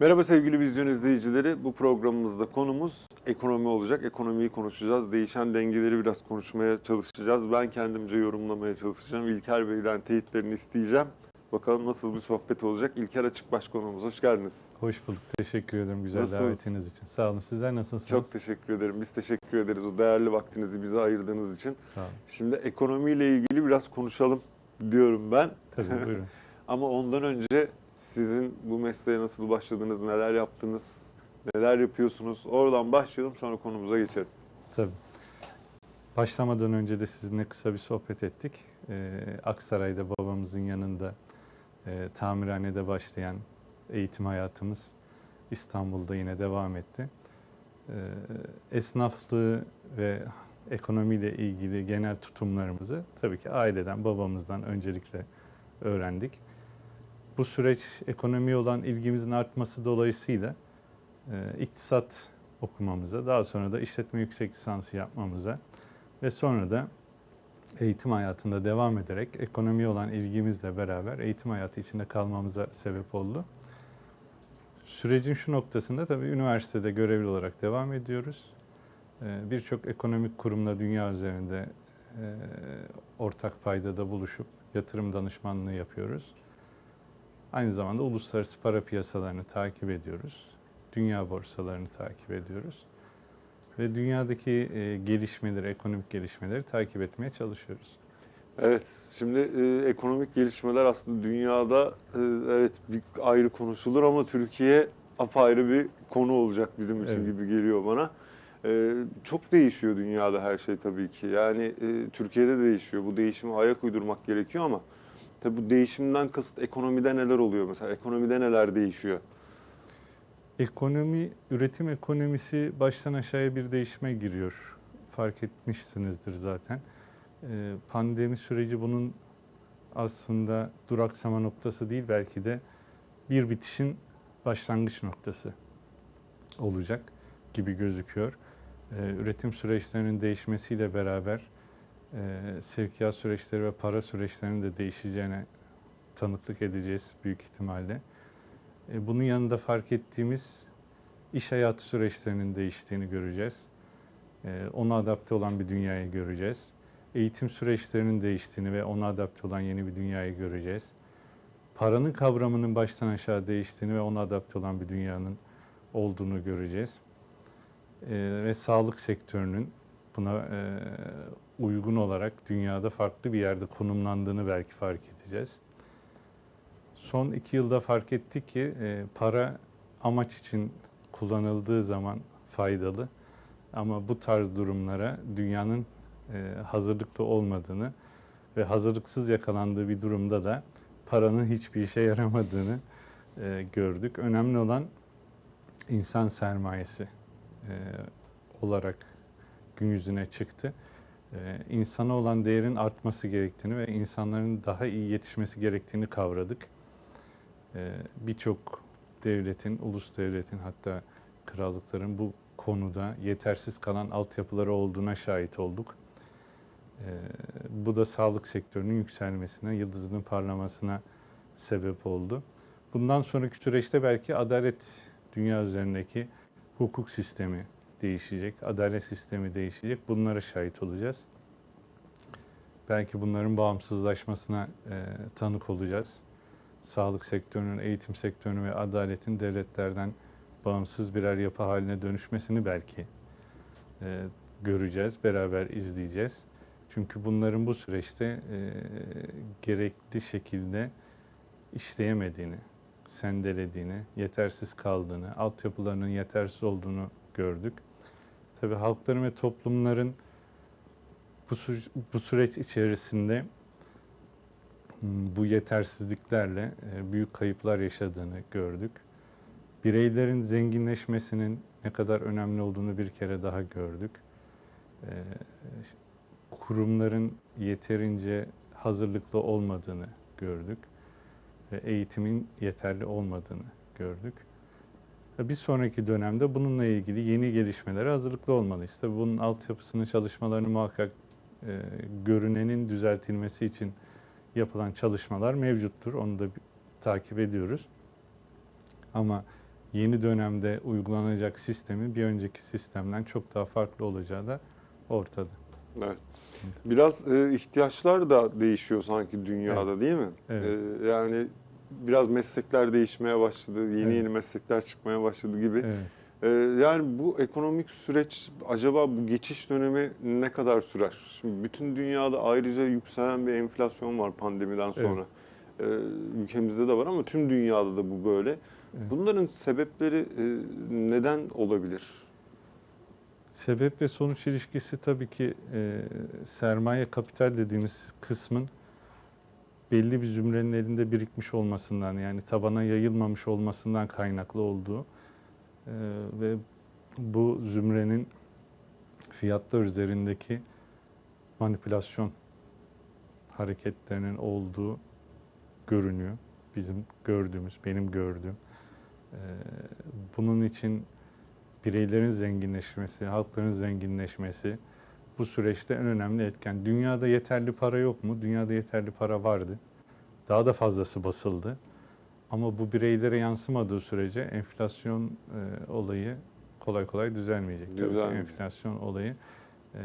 Merhaba sevgili vizyon izleyicileri. Bu programımızda konumuz ekonomi olacak. Ekonomiyi konuşacağız. Değişen dengeleri biraz konuşmaya çalışacağız. Ben kendimce yorumlamaya çalışacağım. İlker Bey'den teyitlerini isteyeceğim. Bakalım nasıl bir sohbet olacak. İlker Açık Başkonuğumuz. Hoş geldiniz. Hoş bulduk. Teşekkür ederim güzel Nasılsınız? davetiniz için. Sağ olun. Sizler nasılsınız? Çok teşekkür ederim. Biz teşekkür ederiz o değerli vaktinizi bize ayırdığınız için. Sağ olun. Şimdi ekonomiyle ilgili biraz konuşalım diyorum ben. Tabii buyurun. Ama ondan önce sizin bu mesleğe nasıl başladınız, neler yaptınız, neler yapıyorsunuz? Oradan başlayalım sonra konumuza geçelim. Tabii. Başlamadan önce de sizinle kısa bir sohbet ettik. Ee, Aksaray'da babamızın yanında e, tamirhanede başlayan eğitim hayatımız İstanbul'da yine devam etti. Ee, esnaflığı ve ekonomiyle ilgili genel tutumlarımızı tabii ki aileden, babamızdan öncelikle öğrendik. Bu süreç ekonomiye olan ilgimizin artması dolayısıyla e, iktisat okumamıza, daha sonra da işletme yüksek lisansı yapmamıza ve sonra da eğitim hayatında devam ederek ekonomiye olan ilgimizle beraber eğitim hayatı içinde kalmamıza sebep oldu. Sürecin şu noktasında tabii üniversitede görevli olarak devam ediyoruz. Ee, Birçok ekonomik kurumla dünya üzerinde e, ortak paydada buluşup yatırım danışmanlığı yapıyoruz. Aynı zamanda uluslararası para piyasalarını takip ediyoruz. Dünya borsalarını takip ediyoruz. Ve dünyadaki e, gelişmeleri, ekonomik gelişmeleri takip etmeye çalışıyoruz. Evet, şimdi e, ekonomik gelişmeler aslında dünyada e, evet bir ayrı konuşulur ama Türkiye apayrı bir konu olacak bizim için Evet. gibi geliyor bana. E, çok değişiyor dünyada her şey tabii ki. Yani e, Türkiye'de de değişiyor. Bu değişime ayak uydurmak gerekiyor ama tabii bu değişimden kasıt ekonomide neler oluyor mesela? Ekonomide neler değişiyor? Ekonomi, üretim ekonomisi baştan aşağıya bir değişime giriyor. Fark etmişsinizdir zaten. Ee, Pandemi süreci bunun aslında duraksama noktası değil belki de bir bitişin başlangıç noktası olacak gibi gözüküyor. Ee, Üretim süreçlerinin değişmesiyle beraber e, sevkiyat süreçleri ve para süreçlerinin de değişeceğine tanıklık edeceğiz büyük ihtimalle. E, Bunun yanında fark ettiğimiz iş hayatı süreçlerinin değiştiğini göreceğiz. E, Ona adapte olan bir dünyayı göreceğiz. Eğitim süreçlerinin değiştiğini ve ona adapte olan yeni bir dünyayı göreceğiz. Paranın kavramının baştan aşağı değiştiğini ve ona adapte olan bir dünyanın olduğunu göreceğiz. E, Ve sağlık sektörünün buna e, uygun olarak dünyada farklı bir yerde konumlandığını belki fark edeceğiz. Son iki yılda fark ettik ki e, para amaç için kullanıldığı zaman faydalı. Ama bu tarz durumlara dünyanın e, hazırlıklı olmadığını ve hazırlıksız yakalandığı bir durumda da paranın hiçbir işe yaramadığını e, gördük. Önemli olan insan sermayesi e, olarak gün yüzüne çıktı. E, insana olan değerin artması gerektiğini ve insanların daha iyi yetişmesi gerektiğini kavradık. Ee, birçok devletin, ulus devletin hatta krallıkların bu konuda yetersiz kalan altyapıları olduğuna şahit olduk. Ee, Bu da sağlık sektörünün yükselmesine, yıldızının parlamasına sebep oldu. Bundan sonraki süreçte belki adalet dünya üzerindeki hukuk sistemi değişecek, adalet sistemi değişecek. Bunlara şahit olacağız. Belki bunların bağımsızlaşmasına e, tanık olacağız sağlık sektörünün, eğitim sektörünün ve adaletin devletlerden bağımsız birer yapı haline dönüşmesini belki e, göreceğiz, beraber izleyeceğiz. Çünkü bunların bu süreçte e, gerekli şekilde işleyemediğini, sendelediğini, yetersiz kaldığını, altyapılarının yetersiz olduğunu gördük. Tabii halkların ve toplumların bu, sü- bu süreç içerisinde bu yetersizliklerle e, büyük kayıplar yaşadığını gördük. Bireylerin zenginleşmesinin ne kadar önemli olduğunu bir kere daha gördük. E, Kurumların yeterince hazırlıklı olmadığını gördük ve eğitimin yeterli olmadığını gördük. Bir sonraki dönemde bununla ilgili yeni gelişmelere hazırlıklı olmalıyız. Tabii bunun altyapısının çalışmalarını muhakkak e, görünenin düzeltilmesi için yapılan çalışmalar mevcuttur. Onu da takip ediyoruz. Ama yeni dönemde uygulanacak sistemin bir önceki sistemden çok daha farklı olacağı da ortada. Evet. Biraz e, ihtiyaçlar da değişiyor sanki dünyada değil mi? Evet. E, yani biraz meslekler değişmeye başladı, yeni Evet. yeni meslekler çıkmaya başladı gibi. Evet. E, yani bu ekonomik süreç acaba bu geçiş dönemi ne kadar sürer? Şimdi bütün dünyada ayrıca yükselen bir enflasyon var pandemiden sonra. E, ülkemizde de var ama tüm dünyada da bu böyle. Evet. Bunların sebepleri e, neden olabilir? Sebep ve sonuç ilişkisi tabii ki e, sermaye kapital dediğimiz kısmın belli bir zümrenin elinde birikmiş olmasından yani tabana yayılmamış olmasından kaynaklı olduğu e, ve bu zümrenin fiyatlar üzerindeki manipülasyon hareketlerinin olduğu görünüyor. Bizim gördüğümüz, benim gördüğüm. E, bunun için bireylerin zenginleşmesi, halkların zenginleşmesi bu süreçte en önemli etken. Dünyada yeterli para yok mu? Dünyada yeterli para vardı. Daha da fazlası basıldı. Ama bu bireylere yansımadığı sürece enflasyon e, olayı kolay kolay düzelmeyecek. Tabii Düzelmeyecek. enflasyon olayı e,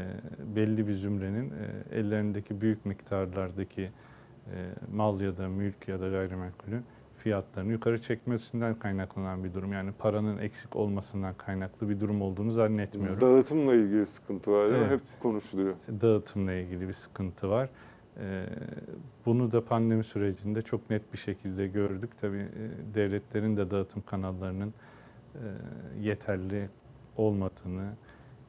belli bir zümrenin e, ellerindeki büyük miktarlardaki e, mal ya da mülk ya da gayrimenkulü fiyatlarını yukarı çekmesinden kaynaklanan bir durum. Yani paranın eksik olmasından kaynaklı bir durum olduğunu zannetmiyorum. Dağıtımla ilgili sıkıntı var? Evet. Hep konuşuluyor. Dağıtımla ilgili bir sıkıntı var. Ee, Bunu da pandemi sürecinde çok net bir şekilde gördük. Tabii e, devletlerin de dağıtım kanallarının e, yeterli olmadığını,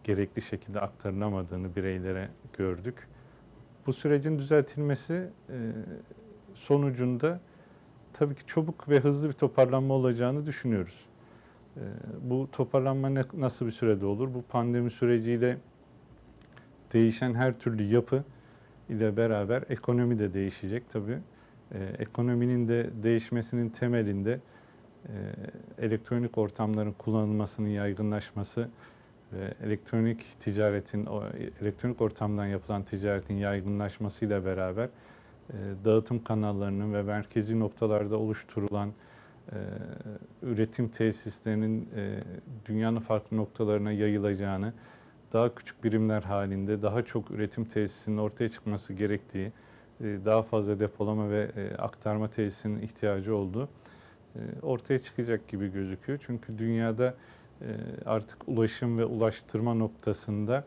gerekli şekilde aktarılamadığını bireylere gördük. Bu sürecin düzeltilmesi e, sonucunda tabii ki çabuk ve hızlı bir toparlanma olacağını düşünüyoruz. E, Bu toparlanma ne- nasıl bir sürede olur? Bu pandemi süreciyle değişen her türlü yapı ile beraber ekonomi de değişecek tabii. Ee, ekonominin de değişmesinin temelinde e, elektronik ortamların kullanılmasının yaygınlaşması ve elektronik ticaretin, elektronik ortamdan yapılan ticaretin yaygınlaşmasıyla beraber e, dağıtım kanallarının ve merkezi noktalarda oluşturulan e, üretim tesislerinin e, dünyanın farklı noktalarına yayılacağını, daha küçük birimler halinde daha çok üretim tesisinin ortaya çıkması gerektiği, e, daha fazla depolama ve aktarma tesisinin ihtiyacı olduğu ortaya çıkacak gibi gözüküyor. Çünkü dünyada artık ulaşım ve ulaştırma noktasında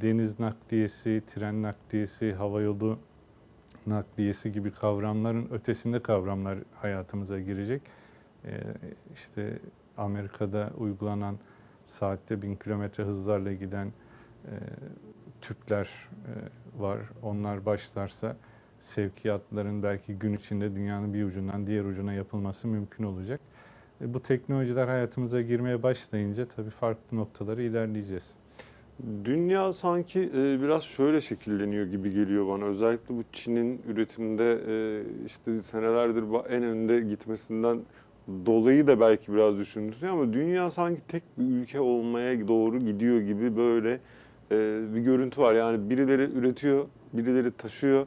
deniz nakliyesi, tren nakliyesi, havayolu nakliyesi gibi kavramların ötesinde kavramlar hayatımıza girecek. E, işte Amerika'da uygulanan saatte bin kilometre hızlarla giden e, tüpler e, var. Onlar başlarsa sevkiyatların belki gün içinde dünyanın bir ucundan diğer ucuna yapılması mümkün olacak. E, bu teknolojiler hayatımıza girmeye başlayınca tabii farklı noktalara ilerleyeceğiz. Dünya sanki e, biraz şöyle şekilleniyor gibi geliyor bana. Özellikle bu Çin'in üretimde e, işte senelerdir en önde gitmesinden dolayı da belki biraz düşündürtüyor ama dünya sanki tek bir ülke olmaya doğru gidiyor gibi böyle e, bir görüntü var. Yani birileri üretiyor, birileri taşıyor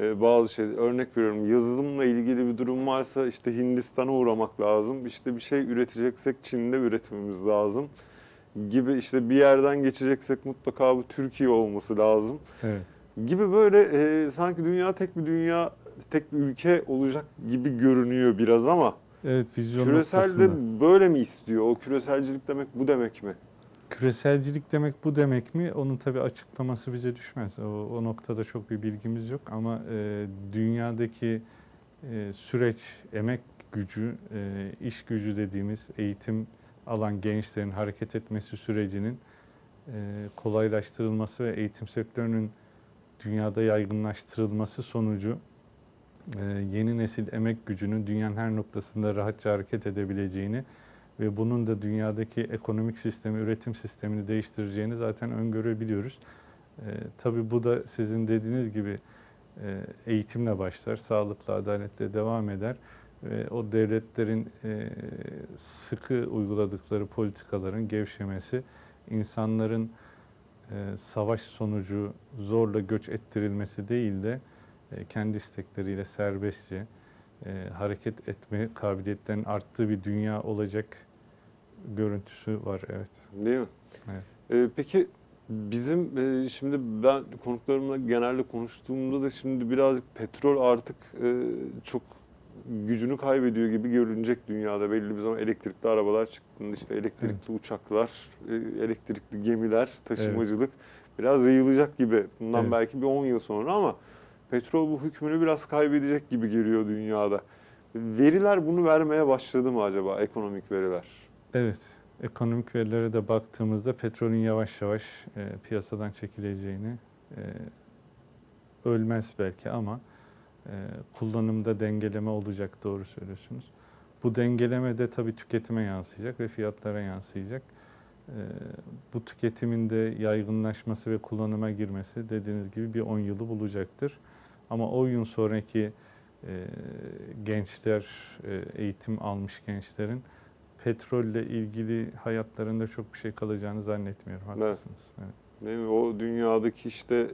bazı şey. Örnek veriyorum yazılımla ilgili bir durum varsa işte Hindistan'a uğramak lazım. İşte bir şey üreteceksek Çin'de üretmemiz lazım gibi işte bir yerden geçeceksek mutlaka bu Türkiye olması lazım Evet. gibi böyle e, sanki dünya tek bir dünya tek bir ülke olacak gibi görünüyor biraz ama Evet, vizyon küresel noktasında. de böyle mi istiyor? O küreselcilik demek bu demek mi? Küreselcilik demek bu demek mi? Onun tabii açıklaması bize düşmez. O, o noktada çok bir bilgimiz yok ama e, dünyadaki e, süreç, emek gücü, e, iş gücü dediğimiz eğitim alan gençlerin hareket etmesi sürecinin e, kolaylaştırılması ve eğitim sektörünün dünyada yaygınlaştırılması sonucu e, yeni nesil emek gücünün dünyanın her noktasında rahatça hareket edebileceğini ve bunun da dünyadaki ekonomik sistemi, üretim sistemini değiştireceğini zaten öngörebiliyoruz. E, tabii bu da sizin dediğiniz gibi e, eğitimle başlar, sağlıkla, adaletle devam eder ve o devletlerin e, sıkı uyguladıkları politikaların gevşemesi, insanların e, savaş sonucu zorla göç ettirilmesi değil de e, kendi istekleriyle serbestçe e, hareket etme kabiliyetlerinin arttığı bir dünya olacak görüntüsü var. Evet. Değil mi? Evet. Ee, peki bizim e, şimdi ben konuklarımla genelde konuştuğumda da şimdi birazcık petrol artık e, çok gücünü kaybediyor gibi görünecek dünyada. Belli bir zaman elektrikli arabalar çıktığında işte elektrikli uçaklar, e, elektrikli gemiler, taşımacılık biraz yayılacak gibi. Bundan Evet. belki bir 10 yıl sonra ama petrol bu hükmünü biraz kaybedecek gibi geliyor dünyada. Veriler bunu vermeye başladı mı acaba ekonomik veriler? Evet, ekonomik verilere de baktığımızda petrolün yavaş yavaş e, piyasadan çekileceğini, e, ölmez belki ama kullanımda dengeleme olacak doğru söylüyorsunuz. Bu dengeleme de tabii tüketime yansıyacak ve fiyatlara yansıyacak. E, bu tüketimin de yaygınlaşması ve kullanıma girmesi dediğiniz gibi bir 10 yılı bulacaktır. Ama 10 yıl sonraki e, gençler, e, eğitim almış gençlerin petrolle ilgili hayatlarında çok bir şey kalacağını zannetmiyorum. Haklısınız. Evet. Değil mi? O dünyadaki işte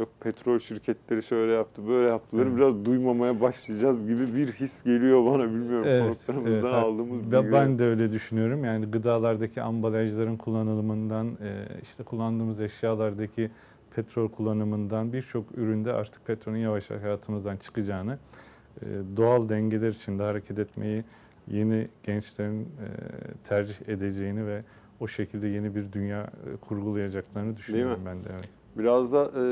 yok petrol şirketleri şöyle yaptı, böyle yaptıları Evet. biraz duymamaya başlayacağız gibi bir his geliyor bana bilmiyorum Evet, konuklarımızdan evet. aldığımız Ben, ben de öyle düşünüyorum. Yani gıdalardaki ambalajların kullanılımından, e, işte kullandığımız eşyalardaki petrol kullanımından birçok üründe artık petrolün yavaş yavaş hayatımızdan çıkacağını, e, doğal dengeler içinde hareket etmeyi yeni gençlerin e, tercih edeceğini ve o şekilde yeni bir dünya kurgulayacaklarını düşünüyorum ben de. Evet. Biraz da e,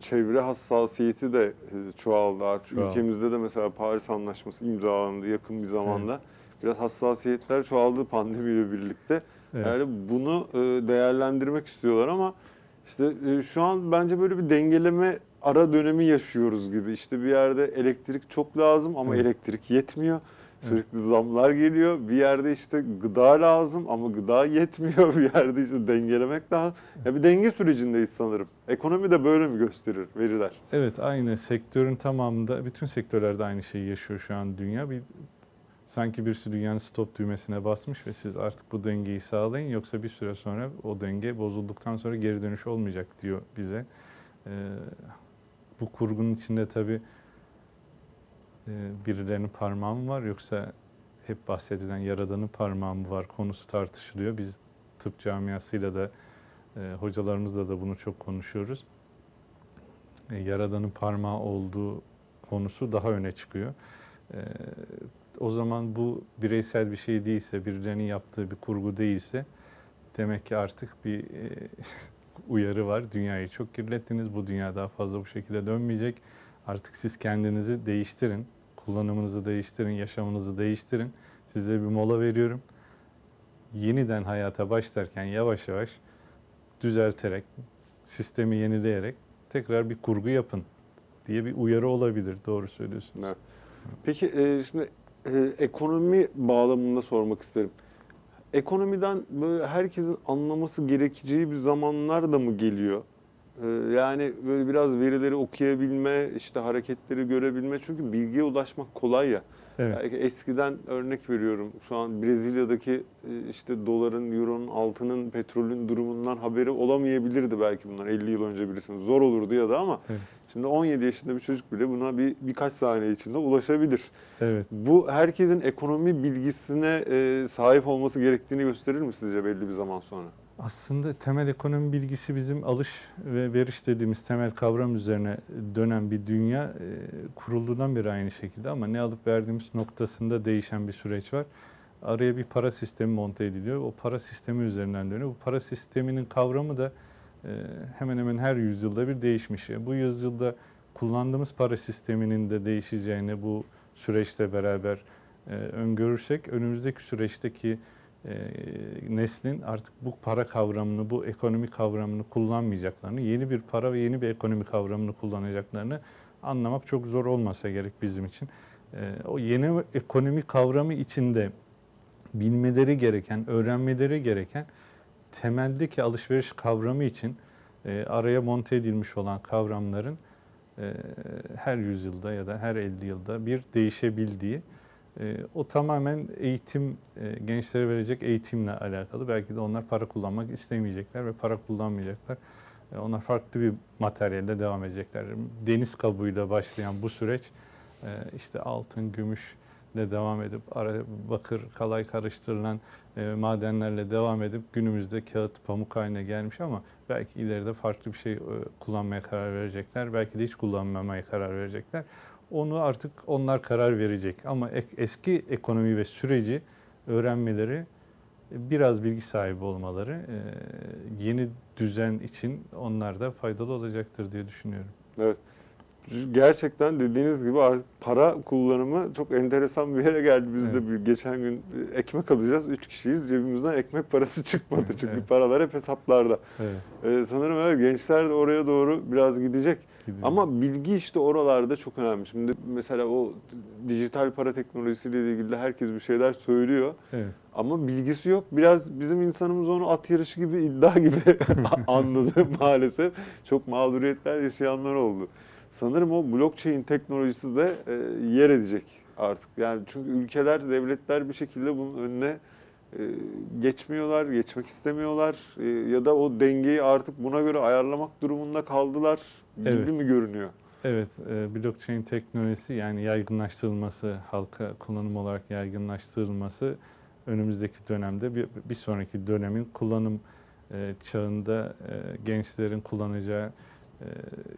çevre hassasiyeti de e, çoğaldı artık. Çoğaldı. Ülkemizde de mesela Paris Anlaşması imzalandı yakın bir zamanda. Biraz hassasiyetler çoğaldı pandemiyle birlikte. Evet. Yani bunu e, değerlendirmek istiyorlar ama işte e, şu an bence böyle bir dengeleme ara dönemi yaşıyoruz gibi. İşte bir yerde elektrik çok lazım ama Evet. elektrik yetmiyor. Sürekli zamlar geliyor. Bir yerde işte gıda lazım ama gıda yetmiyor. Bir yerde işte dengelemek lazım. Ya bir denge sürecindeyiz sanırım. Ekonomi de böyle mi gösterir veriler? Evet aynı sektörün tamamında bütün sektörlerde aynı şeyi yaşıyor şu an dünya. Bir sanki birisi dünyanın stop düğmesine basmış ve siz artık bu dengeyi sağlayın yoksa bir süre sonra o denge bozulduktan sonra geri dönüş olmayacak diyor bize. Ee, bu kurgunun içinde tabii birilerinin parmağı mı var yoksa hep bahsedilen yaradanın parmağı mı var konusu tartışılıyor. Biz tıp camiasıyla da e, hocalarımızla da bunu çok konuşuyoruz. E, yaradanın parmağı olduğu konusu daha öne çıkıyor. E, o zaman bu bireysel bir şey değilse, birilerinin yaptığı bir kurgu değilse demek ki artık bir uyarı var. Dünyayı çok kirlettiniz. Bu dünya daha fazla bu şekilde dönmeyecek. Artık siz kendinizi değiştirin. Kullanımınızı değiştirin, yaşamınızı değiştirin. Size bir mola veriyorum. Yeniden hayata başlarken yavaş yavaş düzelterek, sistemi yenileyerek tekrar bir kurgu yapın diye bir uyarı olabilir. Doğru söylüyorsunuz. Evet. Peki e, şimdi e, ekonomi bağlamında sormak isterim. Ekonomiden böyle herkesin anlaması gerekeceği bir zamanlar da mı geliyor? E, yani böyle biraz verileri okuyabilme, işte hareketleri görebilme. Çünkü bilgiye ulaşmak kolay ya. Evet. Eskiden örnek veriyorum. Şu an Brezilya'daki e, işte doların, euronun, altının, petrolün durumundan haberi olamayabilirdi belki bunlar 50 yıl önce birisinin. Zor olurdu ya da ama Evet. şimdi 17 yaşında bir çocuk bile buna bir birkaç saniye içinde ulaşabilir. Evet. Bu herkesin ekonomi bilgisine e, sahip olması gerektiğini gösterir mi sizce belli bir zaman sonra? Aslında temel ekonomi bilgisi bizim alış ve veriş dediğimiz temel kavram üzerine dönen bir dünya e, kurulduğundan beri aynı şekilde ama ne alıp verdiğimiz noktasında değişen bir süreç var. Araya bir para sistemi monte ediliyor. O para sistemi üzerinden dönüyor. Bu para sisteminin kavramı da e, hemen hemen her yüzyılda bir değişmiş. E, Bu yüzyılda kullandığımız para sisteminin de değişeceğini bu süreçle beraber e, öngörürsek önümüzdeki süreçteki e, neslin artık bu para kavramını, bu ekonomi kavramını kullanmayacaklarını, yeni bir para ve yeni bir ekonomi kavramını kullanacaklarını anlamak çok zor olmasa gerek bizim için. E, o yeni ekonomi kavramı içinde bilmeleri gereken, öğrenmeleri gereken temeldeki alışveriş kavramı için e, araya monte edilmiş olan kavramların e, her yüzyılda ya da her 50 yılda bir değişebildiği e, o tamamen eğitim, e, gençlere verecek eğitimle alakalı. Belki de onlar para kullanmak istemeyecekler ve para kullanmayacaklar. E, onlar farklı bir materyalle devam edecekler. Deniz kabuğuyla başlayan bu süreç e, işte altın, gümüşle devam edip bakır, kalay karıştırılan e, madenlerle devam edip günümüzde kağıt, pamuk haline gelmiş ama belki ileride farklı bir şey kullanmaya karar verecekler. Belki de hiç kullanmamaya karar verecekler. Onu artık onlar karar verecek. Ama eski ekonomi ve süreci öğrenmeleri, biraz bilgi sahibi olmaları e, yeni düzen için onlar da faydalı olacaktır diye düşünüyorum. Evet. Gerçekten dediğiniz gibi artık para kullanımı çok enteresan bir yere geldi. Biz de Evet. bir geçen gün ekmek alacağız. Üç kişiyiz. Cebimizden ekmek parası çıkmadı. Çünkü Evet. paralar hep hesaplarda. Evet. Ee, sanırım evet gençler de oraya doğru biraz gidecek. Gidecek. Ama bilgi işte oralarda çok önemli. Şimdi mesela o dijital para teknolojisiyle ilgili herkes bir şeyler söylüyor. evet. Ama bilgisi yok. Biraz bizim insanımız onu at yarışı gibi, iddia gibi anladı maalesef. Çok mağduriyetler yaşayanlar oldu. Sanırım o blockchain teknolojisi de e, yer edecek artık. Yani çünkü ülkeler, devletler bir şekilde bunun önüne geçmiyorlar, geçmek istemiyorlar E, ya da o dengeyi artık buna göre ayarlamak durumunda kaldılar gibi Evet. mi görünüyor? Evet, e, blockchain teknolojisi yani yaygınlaştırılması, halka kullanım olarak yaygınlaştırılması önümüzdeki dönemde bir, bir sonraki dönemin kullanım e, çağında e, gençlerin kullanacağı e,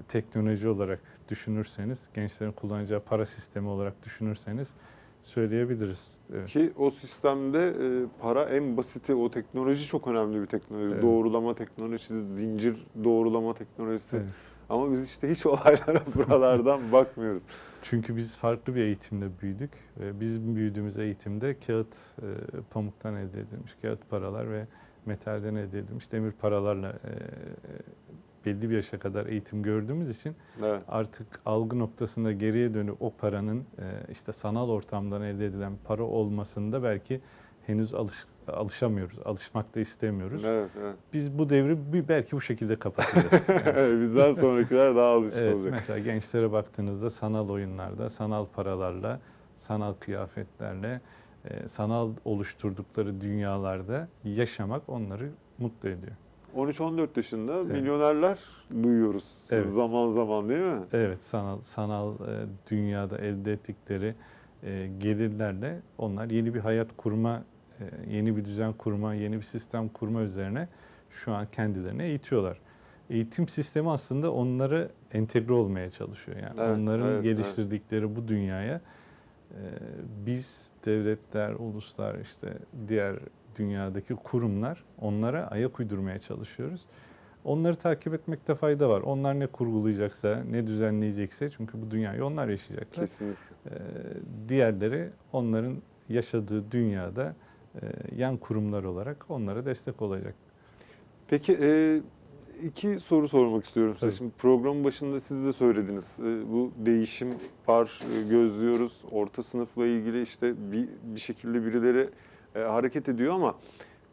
teknoloji olarak düşünürseniz, gençlerin kullanacağı para sistemi olarak düşünürseniz söyleyebiliriz. Evet. Ki o sistemde e, para en basiti, o teknoloji çok önemli bir teknoloji. Evet. Doğrulama teknolojisi, zincir doğrulama teknolojisi. Evet. Ama biz işte hiç olaylara buralardan bakmıyoruz. Çünkü biz farklı bir eğitimde büyüdük ve bizim büyüdüğümüz eğitimde kağıt e, pamuktan elde edilmiş kağıt paralar ve metalden elde edilmiş demir paralarla e, belli bir yaşa kadar eğitim gördüğümüz için Evet. artık algı noktasında geriye dönüp o paranın e, işte sanal ortamdan elde edilen para olmasında belki henüz alış, alışamıyoruz, alışmak da istemiyoruz. Evet, evet. Biz bu devri belki bu şekilde kapatacağız. Evet. Evet, Bizden sonrakiler daha alışık Evet, olacak. mesela gençlere baktığınızda sanal oyunlarda, sanal paralarla, sanal kıyafetlerle, e, sanal oluşturdukları dünyalarda yaşamak onları mutlu ediyor. 13-14 yaşında Evet. milyonerler duyuyoruz Evet. zaman zaman değil mi? Evet, sanal sanal e, dünyada elde ettikleri e, gelirlerle onlar yeni bir hayat kurma, e, yeni bir düzen kurma, yeni bir sistem kurma üzerine şu an kendilerini eğitiyorlar. Eğitim sistemi aslında onları entegre olmaya çalışıyor. Yani Evet, onların evet, evet. geliştirdikleri bu dünyaya biz devletler, uluslar işte diğer dünyadaki kurumlar onlara ayak uydurmaya çalışıyoruz. Onları takip etmekte fayda var. Onlar ne kurgulayacaksa, ne düzenleyecekse çünkü bu dünyayı onlar yaşayacaklar. Kesinlikle. Ee, diğerleri onların yaşadığı dünyada e, yan kurumlar olarak onlara destek olacak. Peki e, iki soru sormak istiyorum size. Tabii. Şimdi programın başında siz de söylediniz. E, bu değişim var, e, gözlüyoruz. Orta sınıfla ilgili işte bir, bir şekilde birileri e, hareket ediyor ama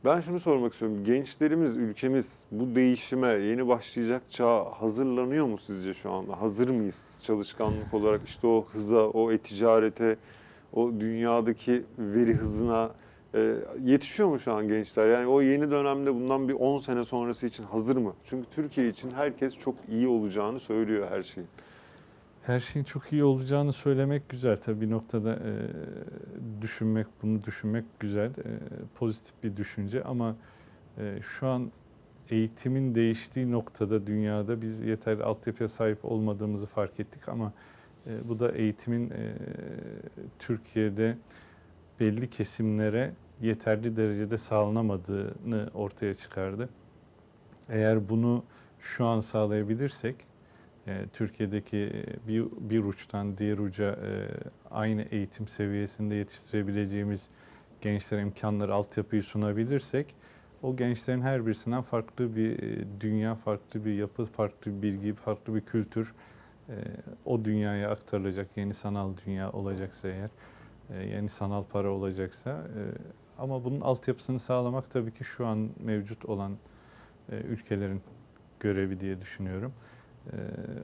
ben şunu sormak istiyorum. Gençlerimiz, ülkemiz bu değişime yeni başlayacak çağa hazırlanıyor mu sizce şu anda? Hazır mıyız çalışkanlık olarak işte o hıza, o e-ticarete, o dünyadaki veri hızına e, yetişiyor mu şu an gençler? Yani o yeni dönemde bundan bir 10 sene sonrası için hazır mı? Çünkü Türkiye için herkes çok iyi olacağını söylüyor her şey. Her şeyin çok iyi olacağını söylemek güzel. Tabii bir noktada e, düşünmek, bunu düşünmek güzel, e, pozitif bir düşünce ama e, şu an eğitimin değiştiği noktada dünyada biz yeterli altyapıya sahip olmadığımızı fark ettik ama e, bu da eğitimin e, Türkiye'de belli kesimlere yeterli derecede sağlanamadığını ortaya çıkardı. Eğer bunu şu an sağlayabilirsek e, Türkiye'deki e, bir, bir uçtan diğer uca e, aynı eğitim seviyesinde yetiştirebileceğimiz gençlere imkanları, altyapıyı sunabilirsek o gençlerin her birisinden farklı bir e, dünya, farklı bir yapı, farklı bir bilgi, farklı bir kültür o dünyaya aktarılacak. Yeni sanal dünya olacaksa eğer, yeni sanal para olacaksa ama bunun altyapısını sağlamak tabii ki şu an mevcut olan ülkelerin görevi diye düşünüyorum. Ee,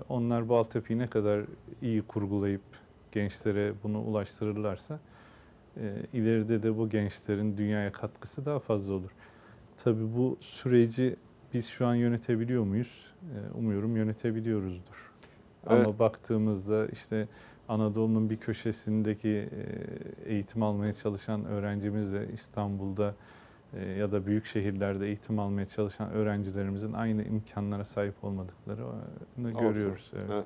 Onlar bu altyapıyı ne kadar iyi kurgulayıp gençlere bunu ulaştırırlarsa e, ileride de bu gençlerin dünyaya katkısı daha fazla olur. Tabii bu süreci biz şu an yönetebiliyor muyuz? Ee, Umuyorum yönetebiliyoruzdur. Ama Evet. baktığımızda işte Anadolu'nun bir köşesindeki e, eğitim almaya çalışan öğrencimizle İstanbul'da e, ya da büyük şehirlerde eğitim almaya çalışan öğrencilerimizin aynı imkanlara sahip olmadıklarını görüyoruz. Evet. Evet.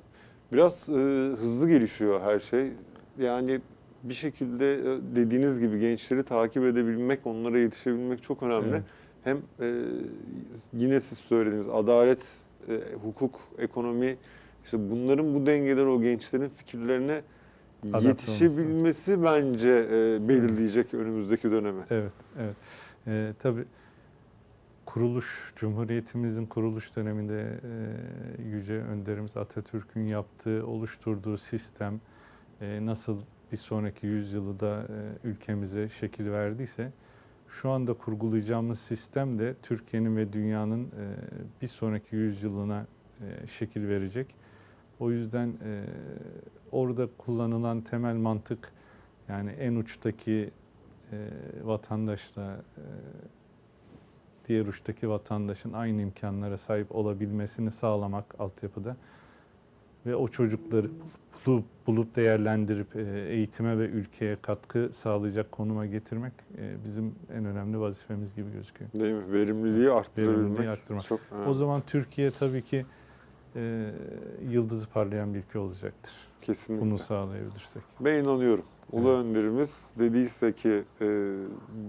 Biraz e, hızlı gelişiyor her şey. Yani bir şekilde e, dediğiniz gibi gençleri takip edebilmek, onlara yetişebilmek çok önemli. Evet. Hem e, yine siz söylediğiniz adalet, e, hukuk, ekonomi, işte bunların bu dengeler o gençlerin fikirlerine Adapte yetişebilmesi bence e, belirleyecek önümüzdeki dönemi. Evet, evet. Ee, tabii kuruluş, Cumhuriyetimizin kuruluş döneminde e, Yüce Önderimiz Atatürk'ün yaptığı, oluşturduğu sistem e, nasıl bir sonraki yüzyılı da e, ülkemize şekil verdiyse, şu anda kurgulayacağımız sistem de Türkiye'nin ve dünyanın e, bir sonraki yüzyılına e, şekil verecek. O yüzden e, orada kullanılan temel mantık yani en uçtaki e, vatandaşla e, diğer uçtaki vatandaşın aynı imkanlara sahip olabilmesini sağlamak altyapıda ve o çocukları bulup, bulup değerlendirip e, eğitime ve ülkeye katkı sağlayacak konuma getirmek e, bizim en önemli vazifemiz gibi gözüküyor. Değil mi? Verimliliği arttırabilmek. Verimliliği arttırmak. Çok önemli. O zaman Türkiye tabii ki e, yıldızı parlayan bir ülke olacaktır. Kesinlikle. Bunu sağlayabilirsek. Ben inanıyorum. Ulu Evet. önderimiz dediyse ki e,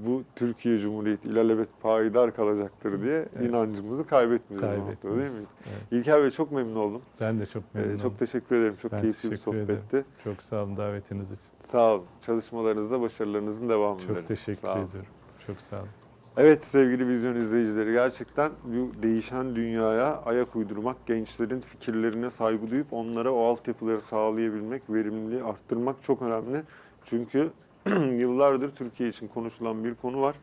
bu Türkiye Cumhuriyeti ilelebet payidar kalacaktır diye Evet. inancımızı kaybetmeyeceğiz o noktada değil mi? Evet. İlker Bey çok memnun oldum. Ben de çok E, memnun çok oldum. teşekkür ederim. Çok Ben keyifli bir teşekkür ederim. sohbetti. Çok sağ olun davetiniz için. Sağ olun. Çalışmalarınızda başarılarınızın devamı Çok dilerim. teşekkür ediyorum. Çok sağ olun. Evet sevgili vizyon izleyicileri gerçekten bu değişen dünyaya ayak uydurmak, gençlerin fikirlerine saygı duyup onlara o altyapıları sağlayabilmek, verimliliği arttırmak çok önemli. Çünkü yıllardır Türkiye için konuşulan bir konu var.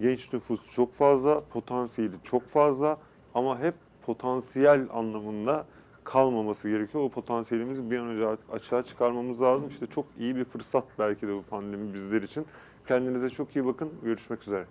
Genç nüfus çok fazla, potansiyeli çok fazla ama hep potansiyel anlamında kalmaması gerekiyor. O potansiyelimizi bir an önce artık açığa çıkarmamız lazım. İşte çok iyi bir fırsat belki de bu pandemi bizler için. Kendinize çok iyi bakın. Görüşmek üzere.